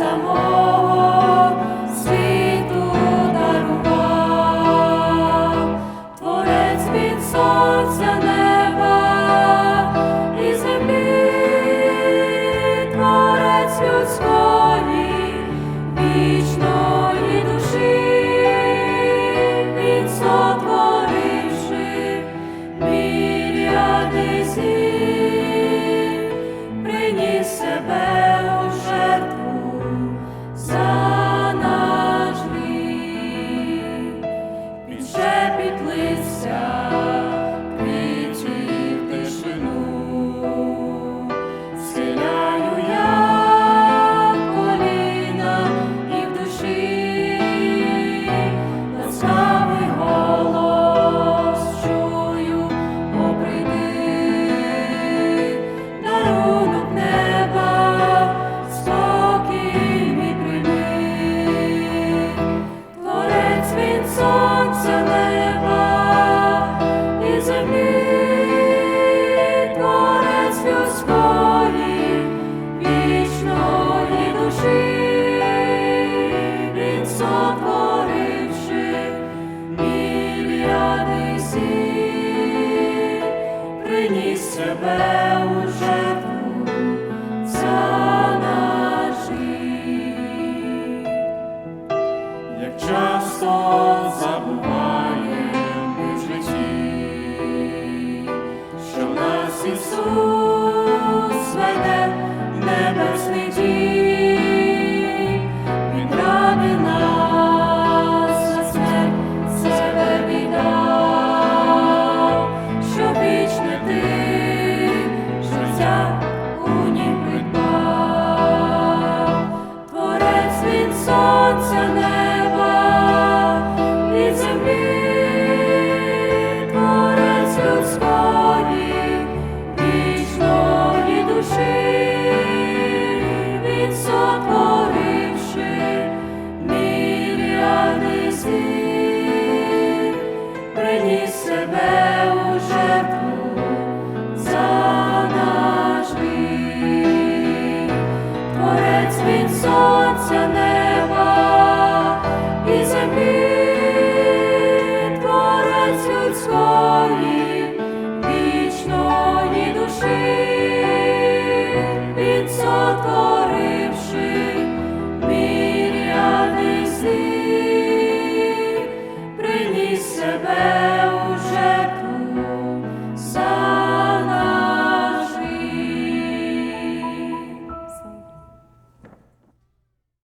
само. як часто забуває ми в житті, що нас Ісус. світ сотворивши, мільярди світ.